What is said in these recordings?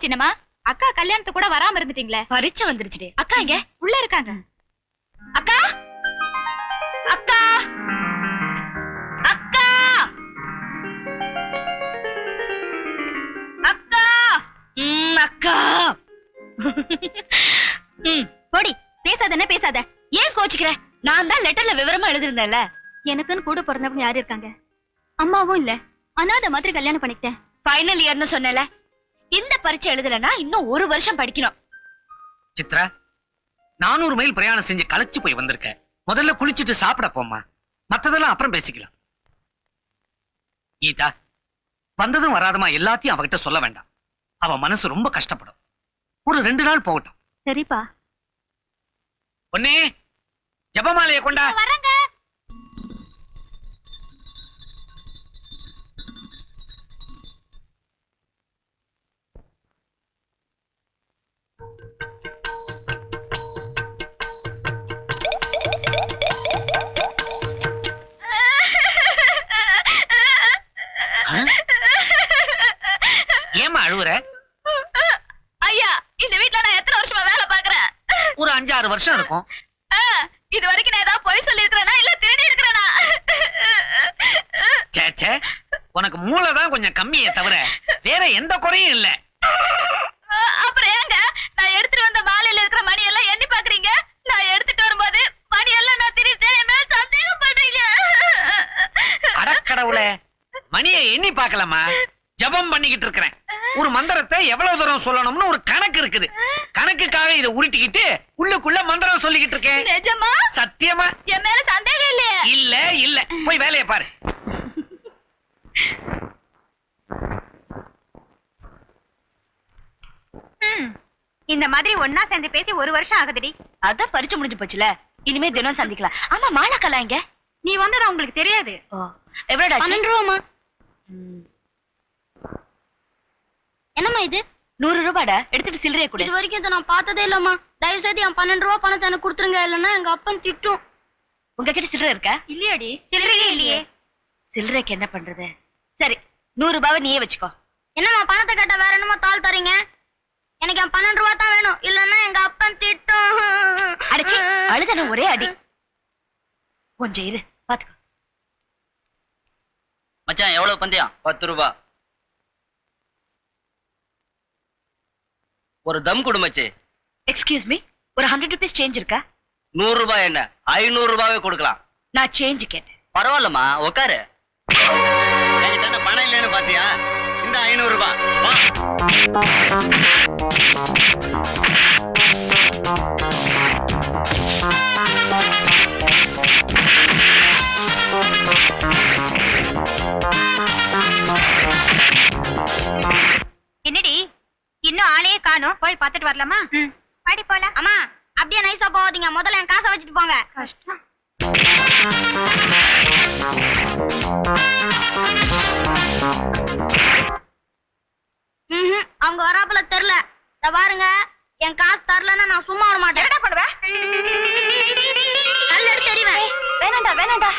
சின்னமா அக்கா கல்யாணத்துக்கு கூட வராம இருந்துட்டீங்களே? பரீட்சை வந்துருச்சுடே. அக்கா இங்க உள்ள இருக்காங்க. அக்கா! அக்கா! அக்கா! அக்கா! ம், அக்கா! ம், போடி பேசாதன்னு பேசாத. ஏன் கோச்சுக்கிற? நான் தான் லெட்டர்ல விவரமா எழுதிருந்தேன்ல எனக்குன்னு கூட பிறந்தவங்க யாரு இருக்காங்க? அம்மாவும் இல்ல. அனாதை மாதிரி கல்யாணம் பண்ணிக்கிட்டேன். ஃபைனல் இயர்னு சொன்னல இந்த பரீட்சை எழுதலனா இன்னும் ஒரு வருஷம் படிக்கணும். சித்ரா நானூறு மைல் பிரயாணம் செஞ்சு களைச்சு போய் வந்திருக்க முதல்ல குளிச்சுட்டு சாப்பிட போம்மா. மத்ததெல்லாம் அப்புறம் பேசிக்கலாம். கீதா வந்ததும் வராதமா எல்லாத்தையும் அவகிட்ட சொல்ல வேண்டாம். அவ மனசு ரொம்ப கஷ்டப்படும். ஒரு ரெண்டு நாள் போகட்டும். சரிப்பா. பொன்னே ஜபமாலையை கொண்டா. வரங்க. ஏமா அழுவுற? ஐயா இந்த வீட்ல நான் எத்தனை வருஷமா வேலை பாக்குறேன் ஒரு அஞ்சாறு வருஷம் இருக்கும். இது வரைக்கும் நான் ஏதாவது பொய் சொல்லி இருக்கிறேனா இல்ல திருடி இருக்கிறேனா? ச்சே, ச்சே. உனக்கு மூளை தான் கொஞ்சம் கம்மியே தவிர வேற எந்த குறையும் இல்ல. அப்புறம் ஏங்க? நான் எடுத்துட்டு வந்த மாலையில இருக்கிற மணி எல்லாம் எண்ணி பாக்குறீங்க நான் எடுத்துட்டு வரும்போது மணி எல்லாம் நான் திருட்டேன் மேல சந்தேகப்படுறீங்க. அடக்கடவுளே. மணியை எண்ணி பார்க்கலாமா ஜபம் பண்ணிக்கிட்டு இருக்கிறேன். ஒரு மந்திரத்தை எவ்வளவு தூரம் சொல்லணும்னு ஒரு கணக்கு இருக்குது. கணக்குக்காக இதை உருட்டிக்கிட்டு உள்ளுக்குள்ள மந்திரம் சொல்லிக்கிட்டு இருக்கேன். நிஜமா? சத்தியமா? என் மேல சந்தேகம் இல்லையே. இல்ல இல்ல. போய் வேலையை பாரு. இந்த மாதிரி ஒன்னா சேர்ந்து பேசி ஒரு வருஷம் ஆகுதுடி. அதான் பரிச்சு முடிஞ்சு போச்சுல. இனிமே தினம் சந்திக்கலாம். ஆமா மாலாக்கலா இங்க நீ வந்ததா உங்களுக்கு தெரியாது? எவ்வளோடா பன்னெண்டு ரூபாமா என்னம்மா இது? நூறு ரூபாடா? எடுத்துட்டு சில்லறைய கொடு. இது வரைக்கும் இதை நான் பார்த்ததே இல்லம்மா. தயவு செய்து என் பன்னெண்டு ரூபா பணத்தை எனக்கு கொடுத்துருங்க. இல்லைன்னா எங்க அப்பன் திட்டும். உங்ககிட்ட சில்லறை இருக்கா? இல்லையாடி. சில்லறையே இல்லையே. சில்லறைக்கு என்ன பண்றது? சரி நூறு ரூபாவை நீயே வச்சுக்கோ. என்னம்மா பணத்தை கேட்டா வேற என்னமோ தாள் தரீங்க? எனக்கு என் பன்னெண்டு ரூபா தான் வேணும். இல்லைன்னா எங்க அப்பன் திட்டும். அடிச்சு அழுதன ஒரே அடி. கொஞ்சம் இரு பாத்துக்கோ. மச்சான் எவ்வளவு பந்தயம்? பத்து ரூபா. ஒரு தம் கொடு மச்சி. எக்ஸ்கியூஸ் மீ ஒரு ஹண்ட்ரட் ருபீஸ் சேஞ்ச் இருக்கா? நூறு ரூபாய் என்ன? ஐநூறு ரூபாவே கொடுக்கலாம். நான் சேஞ்ச் கேட்டேன். பரவாயில்லம்மா உட்காரு என்கிட்ட பணம் இல்லைன்னு பாத்தியா? இந்த ஐநூறு ரூபாய் காணோம் போய் பார்த்துட்டு வரலாமா? பாடி போலாம். அம்மா அப்படியே நைஸா போகாதீங்க. முதல்ல என் காசை வச்சுட்டு போங்க. கஷ்டம். அவங்க வராப்புல தெரியல. இத பாருங்க. என் காசு தரலன்னா நான் சும்மா விட மாட்டேன். என்னடா பண்ணுவ? நல்ல எடுத்து தெரிவேன் வேணாண்டா வேணாண்டா.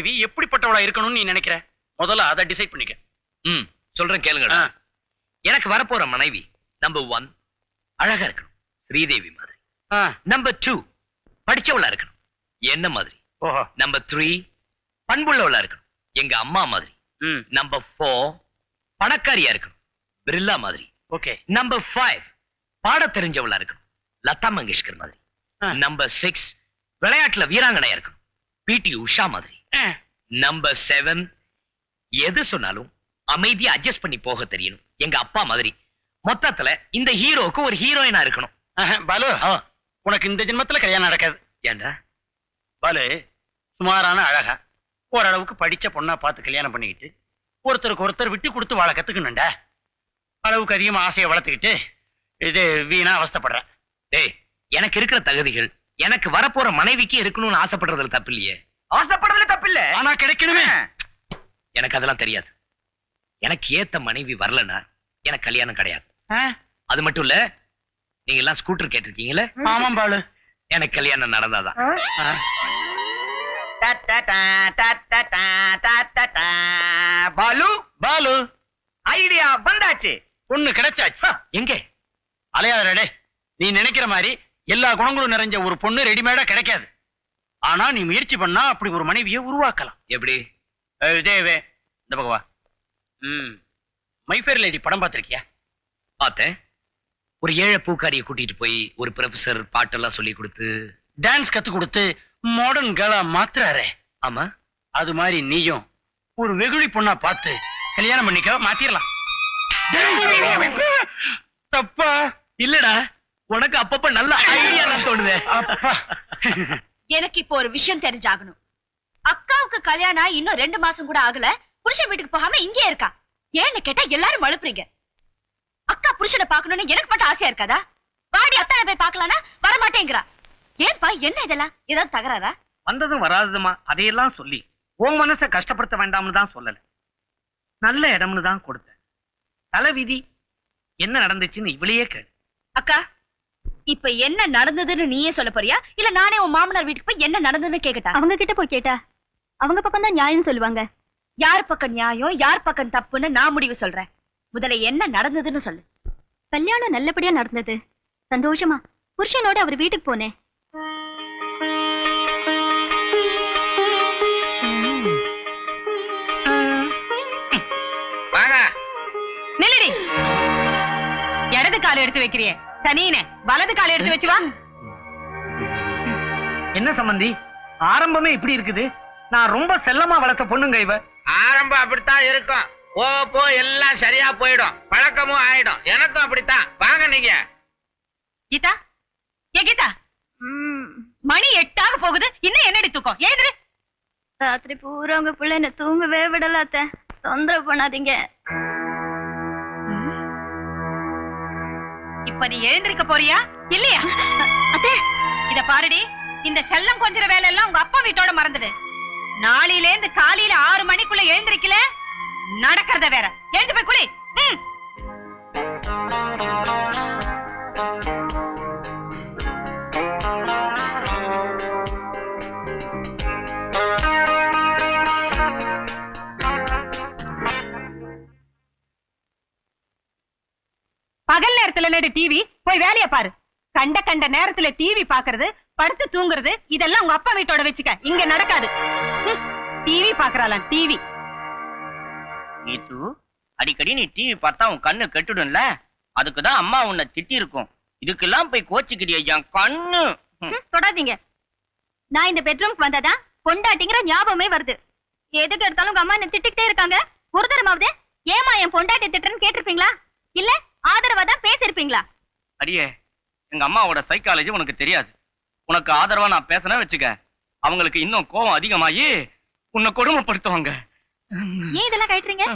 மனைவி எப்படிப்பட்டவளா இருக்கணும்னு நீ நினைக்கிற? முதல்ல அதை டிசைட் பண்ணிக்க. ம் சொல்றேன் கேளுங்கடா. ஆ. எனக்கு வரப்போற மனைவி நம்பர் ஒன் அழகா இருக்கணும். ஸ்ரீதேவி மாதிரி. நம்பர் டூ படிச்சவளா இருக்கணும். என்ன மாதிரி? நம்பர் த்ரீ பண்புள்ளவளா இருக்கணும். எங்க அம்மா மாதிரி. நம்பர் ஃபோர் பணக்காரியா இருக்கணும். பிர்லா மாதிரி. ஓகே. நம்பர் ஃபைவ் பாட தெரிஞ்சவளா இருக்கணும். லதா மங்கேஷ்கர் மாதிரி. நம்பர் சிக்ஸ் விளையாட்டுல வீராங்கனையா இருக்கணும். பிடி உஷா மாதிரி. நம்பர் செவன் எது சொன்னாலும் அமைதியா அட்ஜஸ்ட் பண்ணி போக தெரியணும். எங்க அப்பா மாதிரி. மொத்தத்துல இந்த ஹீரோக்கு ஒரு ஹீரோயினா இருக்கணும். பாலு உனக்கு இந்த ஜென்மத்துல கல்யாணம் நடக்காது. ஏன்டா பாலு சுமாரான அழகா ஓரளவுக்கு படிச்ச பொண்ணா பார்த்து கல்யாணம் பண்ணிக்கிட்டு ஒருத்தருக்கு ஒருத்தர் விட்டு கொடுத்து வாழ கத்துக்கணும்டா. அளவுக்கு அதிகமா ஆசையை வளர்த்துக்கிட்டு இது வீணா அவஸ்தைப்படுற. டேய் எனக்கு இருக்கிற தகுதிகள் எனக்கு வரப்போற மனைவிக்கு இருக்கணும்னு ஆசைப்படுறதுல தப்பு இல்லையே. ஆசைப்படுறதுல தப்பில்ல. ஆனா கிடைக்கணுமே. எனக்கு அதெல்லாம் தெரியாது. எனக்கு ஏத்த மனைவி வரலன்னா எனக்கு கல்யாணம் கிடையாது. ஆ, அது மட்டும் இல்ல நீங்க எல்லாம் ஸ்கூட்டர் கேட்டிருக்கீங்களே ஆமாம் பாலு. எனக்கு கல்யாணம் நடந்தாதான். பாலு? பாலு. ஐடியா வந்தாச்சு. பொண்ணு கிடைச்சாச்சு. எங்க? அலையாதடே நீ நினைக்கிற மாதிரி எல்லா குணங்களும் நிறைஞ்ச ஒரு பொண்ணு ரெடிமேடா கிடைக்காது. ஆனா நீ முயற்சி பண்ணா அப்படி ஒரு மனைவியை உருவாக்கலாம். எப்படி? ஏய், இதே வே இந்த பக்கம் வா. ம். மைஃபேர் லேடி படம் பார்த்திருக்கியா? பார்த்தேன். ஒரு ஏழை பூக்காரியை கூட்டிட்டு போய் ஒரு ப்ரொஃபசர் பாட்டெல்லாம் சொல்லி கொடுத்து டான்ஸ் கத்து கொடுத்து மாடர்ன் கேர்ளா மாத்துறாரே. ஆமா. அது மாதிரி நீயும் ஒரு வெகுளி பொண்ணா பார்த்து கல்யாணம் பண்ணிக்க மாத்திரலாம். தப்பா? இல்லடா. உனக்கு அப்பப்ப நல்ல ஐடியா தோணுதே. அப்பா. எனக்கு இப்போ ஒரு விஷயம் தெரிஞ்சாகணும். அக்காவுக்கு கல்யாணம் இன்னும் ரெண்டு மாசம் கூட ஆகல. புருஷன் வீட்டுக்கு போகாம இங்கே இருக்கா? ஏன்னு கேட்டா எல்லாரும் மழுப்புறீங்க அக்கா புருஷனை பார்க்கணும்னு எனக்கு மட்டும் ஆசையா இருக்காதா? வாடி அத்தானை போய் பார்க்கலானா வர மாட்டேங்கிறா ஏன்பா என்ன இதெல்லாம்? ஏதாவது தகராறா? வந்ததும் வராததுமா? அதையெல்லாம் சொல்லி உன் மனசை கஷ்டப்படுத்த வேண்டாம்னு தான் சொல்லல. நல்ல இடம்னு தான் கொடுத்தேன். தலை விதி என்ன நடந்துச்சுன்னு இவளையே கேளு. அக்கா இப்ப என்ன நடந்ததுன்னு நீயே சொல்ல போறியா? இல்ல நானே உன் மாமனார் வீட்டுக்கு போய் என்ன நடந்ததுன்னு கேக்கட்டா? அவங்க கிட்ட போய் கேட்டா. அவங்க பக்கம் தான் நியாயம் சொல்லுவாங்க. யார் பக்கம் நியாயம் யார் பக்கம் தப்புன்னு நான் முடிவு சொல்றேன். முதல்ல என்ன நடந்ததுன்னு சொல்லு. கல்யாணம் நல்லபடியா நடந்தது. சந்தோஷமா. புருஷனோட அவர் வீட்டுக்கு போனேன். இடது கால் எடுத்து வைக்கிறியே. சனீனே வலது கால் எடுத்து வச்சு வா. என்ன சம்பந்தி? ஆரம்பமே இப்படி இருக்குது. நான் ரொம்ப செல்லமா வளர்த்த பொண்ணுங்க இவ. ஆரம்பம் அப்படித்தான் இருக்கும். போ போ எல்லாம் சரியா போயிடும். பழக்கமும் ஆயிடும். எனக்கும் அப்படித்தான். வாங்க நீங்க. கீதா? ஏ கீதா? மணி எட்டாக போகுது. இன்னும் என்னடி தூக்கம் ஏதுரு ராத்திரி பூரா உங்க பிள்ளை என்ன தூங்கவே விடல அத்தை தொந்தரவு பண்ணாதீங்க. இப்ப நீ எழுந்திருக்க போறியா? இல்லையா? இத பாருடி. இந்த செல்லம் கொஞ்சம் வேலை எல்லாம் உங்க அப்பா வீட்டோட மறந்துடு. நாளையில இருந்து காலையில ஆறு மணிக்குள்ள எழுந்திருக்கல நடக்கிறத வேற. எழுந்து போய் குளி. நடு டிவி போய் வேலைய பாரு. கண்ட கண்ட நேரத்துல டிவி பாக்குறது படுத்து தூங்குறது இதெல்லாம் உங்க அப்பா வீட்டோட வச்சுக்க. இங்க நடக்காது. டிவி பாக்குறாளாம் டிவி நீத்து அடிக்கடி நீ டிவி பார்த்தா உன் கண்ணு கெட்டுடும்ல? அதுக்கு தான் அம்மா உன்னை திட்டி இருக்கும் இதுக்கெல்லாம் போய் கோச்சிக்கிறிய என் கண்ணு. தொடாதீங்க. நான் இந்த பெட்ரூம்க்கு வந்தாதான் பொண்டாட்டிங்கிற ஞாபகமே வருது. எதுக்கு எடுத்தாலும் உங்க அம்மா என்ன திட்டிக்கிட்டே இருக்காங்க. ஒரு தரமாவது ஏமா என் பொண்டாட்டி திட்டுறேன்னு கேட்டிருப்பீங்களா? இல்ல ஆதரவா தான் பேசிருப்பீங்களா அடியே எங்க அம்மாவோட சைக்காலஜி உனக்கு தெரியாது. உனக்கு ஆதரவா நான் பேசினா வச்சுக்க அவங்களுக்கு இன்னும் கோபம் அதிகமாகி உன்னை கொடுமைப்படுத்துவாங்க. ஏன் இதெல்லாம் கட்டுறீங்க.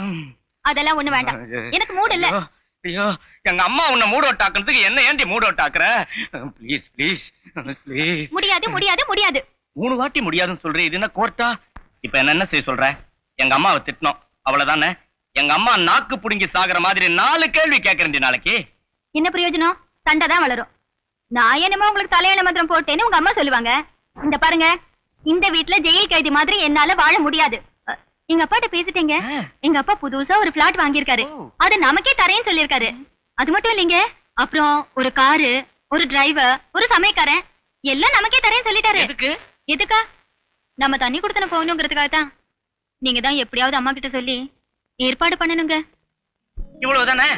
அதெல்லாம் ஒண்ணு வேண்டாம். எனக்கு மூடு இல்ல. ஐயோ, எங்க அம்மா உன்னை மூட் அவுட் ஆக்குறதுக்கு என்ன ஏண்டி மூட் அவுட் ஆக்குற? ப்ளீஸ் ப்ளீஸ் ப்ளீஸ் முடியாது முடியாது முடியாது. மூணு வாட்டி முடியாதுன்னு சொல்றேன் இது என்ன கோர்ட்டா இப்ப என்ன என்ன செய்ய சொல்ற? எங்க அம்மாவை திட்டணும். அவ்வளவுதானே? எங்க அம்மா நாக்கு புடுங்கி சாகுற மாதிரி நாலு கேள்வி கேக்குறேன் நாளைக்கு. என்ன பிரயோஜனம்? சண்டை தான் வளரும். நான் என்னமோ உங்களுக்கு தலையான மந்திரம் போட்டேன்னு உங்க அம்மா சொல்லுவாங்க. இந்த பாருங்க இந்த வீட்ல ஜெயில் கைதி மாதிரி என்னால வாழ முடியாது. எங்க அப்பாட்ட பேசிட்டீங்க. எங்க அப்பா புதுசா ஒரு பிளாட் வாங்கியிருக்காரு. அது நமக்கே தரேன்னு சொல்லிருக்காரு அது மட்டும் இல்லைங்க அப்புறம் ஒரு காரு ஒரு டிரைவர் ஒரு சமயக்காரன் எல்லாம் நமக்கே தரேன்னு சொல்லிட்டாரு. எதுக்கு? எதுக்கா? நம்ம தண்ணி கொடுத்தன போகணுங்கிறதுக்காக தான் நீங்க தான் எப்படியாவது அம்மா கிட்ட சொல்லி ஏற்பாடு பண்ணணுங்க. இவ்வளவுதானே?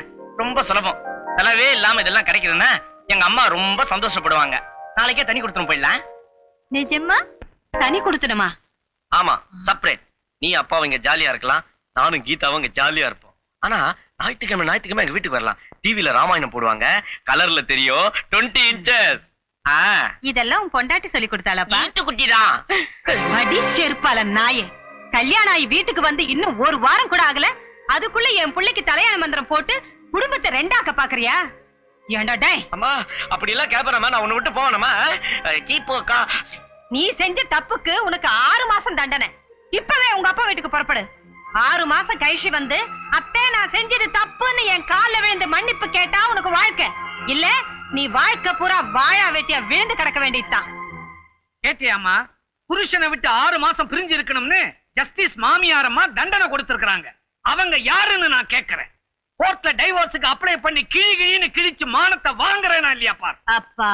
ரொம்ப சுலபம். செலவே இல்லாம இதெல்லாம் கிடைக்குதுன்னா எங்க அம்மா ரொம்ப சந்தோஷப்படுவாங்க. நாளைக்கே தண்ணி கொடுத்துரும் போயிடலாம். நிஜமா தனி கொடுத்துடுமா? ஆமா செப்பரேட் நீ அப்பா இங்க ஜாலியா இருக்கலாம். நானும் கீதாவும் இங்க ஜாலியா இருப்போம். ஆனா ஞாயிற்றுக்கிழமை ஞாயிற்றுக்கிழமை எங்க வீட்டுக்கு வரலாம். டிவில ராமாயணம் போடுவாங்க. கலர்ல தெரியும். டுவெண்ட்டி இன்ச்சஸ் இதெல்லாம் உன் பொண்டாட்டி சொல்லி கொடுத்தாளப்பா. குட்டி தான் செருப்பால நாயே. கல்யாணம் ஆகி வீட்டுக்கு வந்து இன்னும் ஒரு வாரம் கூட ஆகல. அதுக்குள்ள என் பிள்ளைக்கு தலையாண மந்திரம் போட்டு குடும்பத்தை ரெண்டாக்க பாக்குறியா? ஏண்டா டேய்? அம்மா அப்படி எல்லாம் கேப்பறமா நான் உன்னை விட்டு போவேனமா கீப்போக்கா நீ செஞ்ச தப்புக்கு உனக்கு ஆறு மாசம் தண்டனை. இப்பவே உங்க அப்பா வீட்டுக்கு புறப்படு. ஆறு மாசம் கழிச்சு வந்து அத்தே நான் செஞ்சது தப்புன்னு என் கால்ல விழுந்து மன்னிப்பு கேட்டா உனக்கு வாழ்க்கை. இல்ல நீ வாழ்க்கை பூரா வாழா வெட்டியா விழுந்து கிடக்க வேண்டியதுதான். கேட்டியாமா புருஷனை விட்டு ஆறு மாசம் பிரிஞ்சு இருக்கணும்னு ஜஸ்டிஸ் மாமியாரம்மா தண்டனை கொடுத்துருக்குறாங்க. அவங்க யாருன்னு நான் கேக்குறேன் கோர்ட்ல டைவோர்ஸுக்கு அப்ளை பண்ணி கிழி கிழின்னு கிழிச்சு மானத்தை வாங்குறேனா இல்லையா பார்? அப்பா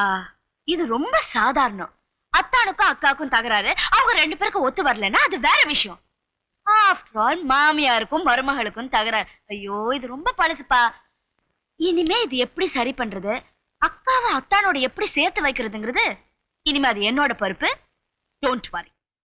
இது ரொம்ப சாதாரணம். அத்தானுக்கும் அக்காவுக்கும் தகராறு. அவங்க ரெண்டு பேருக்கும் ஒத்து வரலன்னா அது வேற விஷயம். ஆஃப்டர் ஆல் மாமியாருக்கும் மருமகளுக்கும் தகராறு. ஐயோ இது ரொம்ப பழசுப்பா. இனிமே இது எப்படி சரி பண்றது? அக்காவை அத்தானோட எப்படி சேர்த்து வைக்கிறதுங்கிறது? இனிமே அது என்னோட பொறுப்பு. Don't worry